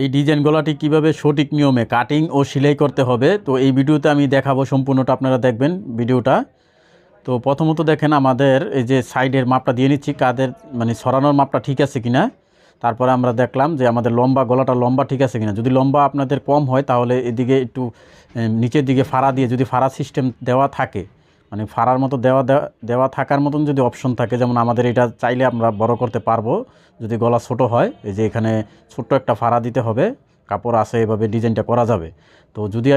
এই ডিজাইন গলাটি কীভাবে সঠিক নিয়মে কাটিং ও সেলাই করতে হবে, তো এই ভিডিওতে আমি দেখাবো সম্পূর্ণটা, আপনারা দেখবেন ভিডিওটা। তো প্রথমত দেখেন আমাদের এই যে সাইডের মাপটা দিয়ে নিচ্ছি, কাদের মানে সরানোর মাপটা ঠিক আছে কিনা। তারপরে আমরা দেখলাম যে আমাদের লম্বা, গলাটা লম্বা ঠিক আছে কিনা। যদি লম্বা আপনাদের কম হয়, তাহলে এদিকে একটু নিচের দিকে ফাড়া দিয়ে যদি ফাড়া সিস্টেম দেওয়া থাকে মানে ফাড়ার মতো দেওয়া দেওয়া- থাকার মতন যদি অপশন থাকে, যেমন আমাদের এটা চাইলে আমরা বড় করতে পারব, যদি গলা ছোট হয়, এই যে এখানে ছোট্ট একটা ফাড়া দিতে হবে, কাপড় আছে, এভাবে ডিজাইনটা করা যাবে। তো যদি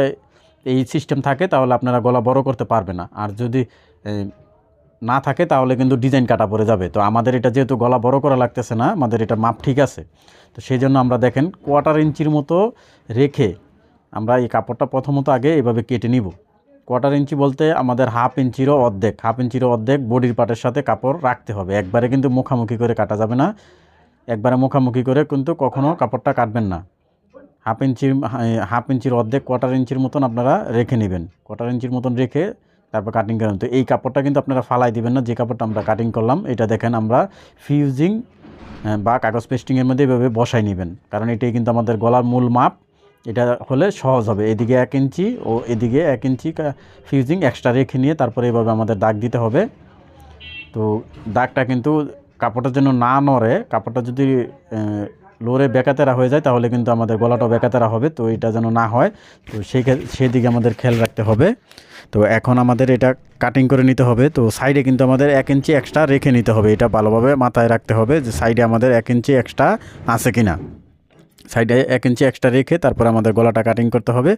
এই সিস্টেম থাকে, তাহলে আপনারা গলা বড় করতে পারবে না। আর যদি না থাকে, তাহলে কিন্তু ডিজাইন কাটা পড়ে যাবে। তো আমাদের এটা যেহেতু গলা বড় করা লাগতেছে না, আমাদের এটা মাপ ঠিক আছে। তো সেই জন্য আমরা দেখেন কোয়ার্টার ইঞ্চির মতো রেখে আমরা এই কাপড়টা প্রথমত আগে এভাবে কেটে নিব। কোয়ার্টার ইঞ্চি বলতে আমাদের হাফ ইঞ্চিরও অর্ধেক হাফ ইঞ্চিরও অর্ধেক বডির পাটের সাথে কাপড় রাখতে হবে। একবারে কিন্তু মুখামুখি করে কাটা যাবে না। একবারে মুখামুখি করে কিন্তু কখনো কাপড়টা কাটবেন না। হাফ ইঞ্চির হাফ ইঞ্চির অর্ধেক কোয়ার্টার ইঞ্চির মতন আপনারা রেখে নেবেন। কোয়ার্টার ইঞ্চির মতন রেখে তারপর কাটিং করেন। তো এই কাপড়টা কিন্তু আপনারা ফালাই দিবেন না। যে কাপড়টা আমরা কাটিং করলাম, এটা দেখেন আমরা ফিউজিং বা কাগজ পেস্টিংয়ের মধ্যে এভাবে বসাই নেবেন। কারণ এটাই কিন্তু আমাদের গলার মূল মাপ। এটা হলে সহজ হবে। এদিকে এক ইঞ্চি ও এদিকে এক ইঞ্চি ফিউজিং এক্সট্রা রেখে নিয়ে তারপরে এভাবে আমাদের দাগ দিতে হবে। তো দাগটা কিন্তু কাপড়টা যেন না নড়ে, কাপড়টা যদি লোরে বেকাতেরা হয়ে যায় তাহলে কিন্তু আমাদের গলাটাও বেকাতেরা হবে, তো এটা যেন না হয়। তো সেই সেদিকে আমাদের খেয়াল রাখতে হবে। তো এখন আমাদের এটা কাটিং করে নিতে হবে, তো সাইডে কিন্তু আমাদের এক ইঞ্চি এক্সট্রা রেখে নিতে হবে। এটা ভালোভাবে মাথায় রাখতে হবে যে সাইডে আমাদের এক ইঞ্চি এক্সট্রা আছে কিনা। সাইডে এক ইঞ্চি এক্সট্রা রেখে তারপর আমাদের গলাটা কাটিং করতে হবে।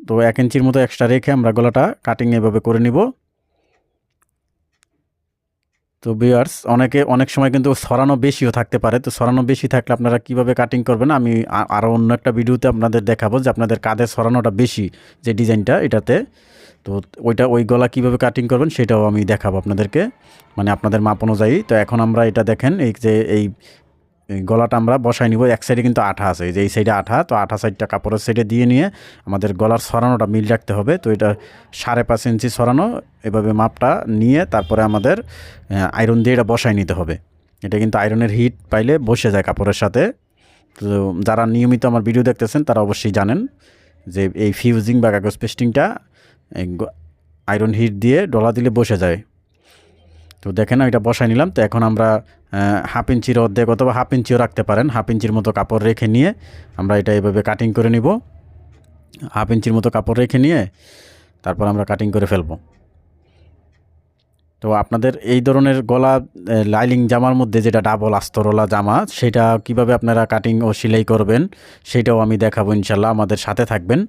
তো এক ইঞ্চির মতো এক্সট্রা রেখে আমরা গলাটা কাটিং এভাবে করে নিব। তো বিয়ার্স অনেকে অনেক সময় কিন্তু সরানো বেশিও থাকতে পারে। তো সরানো বেশি থাকলে আপনারা কীভাবে কাটিং করবেন? আমি আরও অন্য একটা ভিডিওতে আপনাদের দেখাবো যে আপনাদের কাঁধে সরানোটা বেশি যে ডিজাইনটা এটাতে। তো ওইটা, ওই গলা কীভাবে কাটিং করবেন সেটাও আমি দেখাবো আপনাদেরকে। মানে আপনাদের মাপ অনুযায়ী। তো এখন আমরা এটা দেখেন, এই যে এই গলাটা আমরা বসাই নিব। এক সাইডে কিন্তু আঠা আছে। যে এই সাইডে আঠা, তো আঠা সাইডটা কাপড়ের সাইডে দিয়ে নিয়ে আমাদের গলার সরানোটা মিল রাখতে হবে। তো এটা সাড়ে পাঁচ ইঞ্চি সরানো, এভাবে মাপটা নিয়ে তারপরে আমাদের আয়রন দিয়ে এটা বসাই নিতে হবে। এটা কিন্তু আয়রনের হিট পাইলে বসে যায় কাপড়ের সাথে। তো যারা নিয়মিত আমার ভিডিও দেখতেছেন, তারা অবশ্যই জানেন যে এই ফিউজিং বা কাগজ পেস্টিংটা আয়রন হিট দিয়ে ডলা দিলে বসে যায়। তো দেখেন এটা বসাই নিলাম। তো এখন আমরা হাফ ইঞ্চির অর্ধেক অথবা হাফ ইঞ্চিও রাখতে পারেন। হাফ ইঞ্চির মতো কাপড় রেখে নিয়ে আমরা এটা এভাবে কাটিং করে নিব। হাফ ইঞ্চির মতো কাপড় রেখে নিয়ে তারপর আমরা কাটিং করে ফেলব। তো আপনাদের এই ধরনের গলা লাইলিং জামার মধ্যে যেটা ডাবল আস্তরলা জামা, সেটা কীভাবে আপনারা কাটিং ও সেলাই করবেন, সেটাও আমি দেখাবো ইনশাল্লাহ আমাদের সাথে থাকবেন।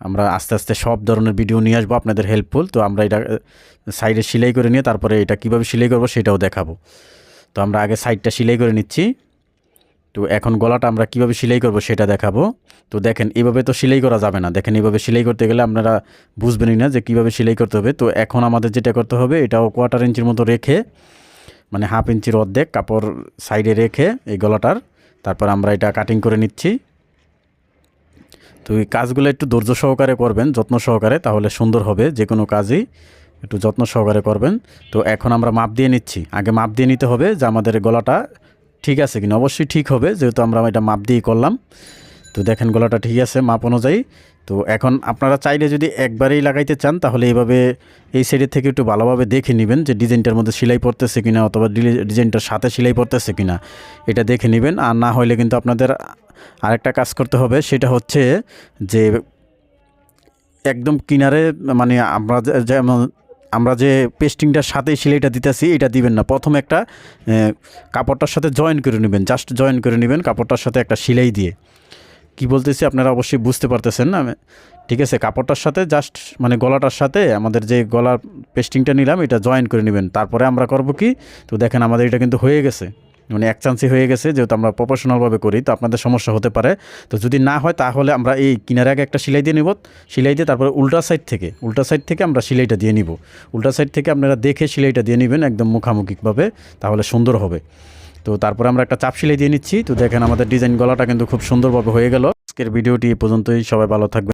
আমরা আস্তে আস্তে সব ধরনের ভিডিও নিয়ে আসব আপনাদের হেল্পফুল তো আমরা এটা সাইডে সেলাই করে নিয়ে তারপরে এটা কীভাবে সেলাই করব সেটাও দেখাবো। তো আমরা আগে সাইডটা সেলাই করে নিচ্ছি। তো এখন গলাটা আমরা কীভাবে সেলাই করব সেটা দেখাবো। তো দেখেন, এভাবে তো সেলাই করা যাবে না। দেখেন, এভাবে সেলাই করতে গেলে আপনারা বুঝবেনই না যে কীভাবে সেলাই করতে হবে। তো এখন আমাদের যেটা করতে হবে, এটাও কোয়ার্টার ইঞ্চির মতো রেখে মানে হাফ ইঞ্চির অর্ধেক কাপড় সাইডে রেখে এই গলাটার, তারপর আমরা এটা কাটিং করে নিচ্ছি। তো এই কাজগুলো একটু ধৈর্য সহকারে করবেন, যত্ন সহকারে, তাহলে সুন্দর হবে যে কোনো কাজই। একটু যত্ন সহকারে করবেন। তো এখন আমরা মাপ দিয়ে নিচ্ছি। আগে মাপ দিয়ে নিতে হবে যে আমাদের গলাটা ঠিক আছে কিনা? অবশ্যই ঠিক হবে, যেহেতু আমরা এটা মাপ দিয়েই করলাম। তো দেখেন গলাটা ঠিক আছে, মাপ অনুযায়ী। তো এখন আপনারা চাইলে যদি একবারেই লাগাইতে চান, তাহলে এইভাবে এই সাইডের থেকে একটু ভালোভাবে দেখে নেবেন যে ডিজাইনটার মধ্যে সেলাই পড়তেছে কিনা, অথবা ডিজাইনটার সাথে সেলাই পড়তেছে কিনা। এটা দেখে নেবেন, আর না হলে কিন্তু আপনাদের আরেকটা কাজ করতে হবে, সেটা হচ্ছে যে একদম কিনারে মানে আমরা যেমন আমরা যে পেস্টিংটার সাথে সেলাইটা দিতেছি, এটা দিবেন না। প্রথম একটা কাপড়টার সাথে জয়েন করে নেবেন জাস্ট জয়েন করে নেবেন কাপড়টার সাথে একটা সেলাই দিয়ে। কি বলতেছি আপনারা অবশ্যই বুঝতে পারতেছেন না ঠিক আছে, কাপড়টার সাথে জাস্ট মানে গলাটার সাথে আমাদের যে গলার পেস্টিংটা নিলাম, এটা জয়েন করে নেবেন। তারপরে আমরা করব কি? তো দেখেন আমাদের এটা কিন্তু হয়ে গেছে। মানে এক চান্সই হয়ে গেছে, যেহেতু আমরা প্রফেশনালভাবে করি, তো আপনাদের সমস্যা হতে পারে। তো যদি না হয়, তাহলে আমরা এই কিনারে আগে একটা সেলাই দিয়ে নিব। সেলাই দিয়ে তারপরে উল্টা সাইড থেকে, উল্টা সাইড থেকে আমরা সেলাইটা দিয়ে নিব। উল্টা সাইড থেকে আপনারা দেখে সেলাইটা দিয়ে নেবেন একদম মুখামুখিভাবে, তাহলে সুন্দর হবে। তো তারপরে আমরা একটা চাপ সেলাই দিয়ে নিচ্ছি। তো দেখেন আমাদের ডিজাইন গলাটা কিন্তু খুব সুন্দরভাবে হয়ে গেল। আজকের ভিডিওটি এ পর্যন্তই। সবাই ভালো থাকবেন।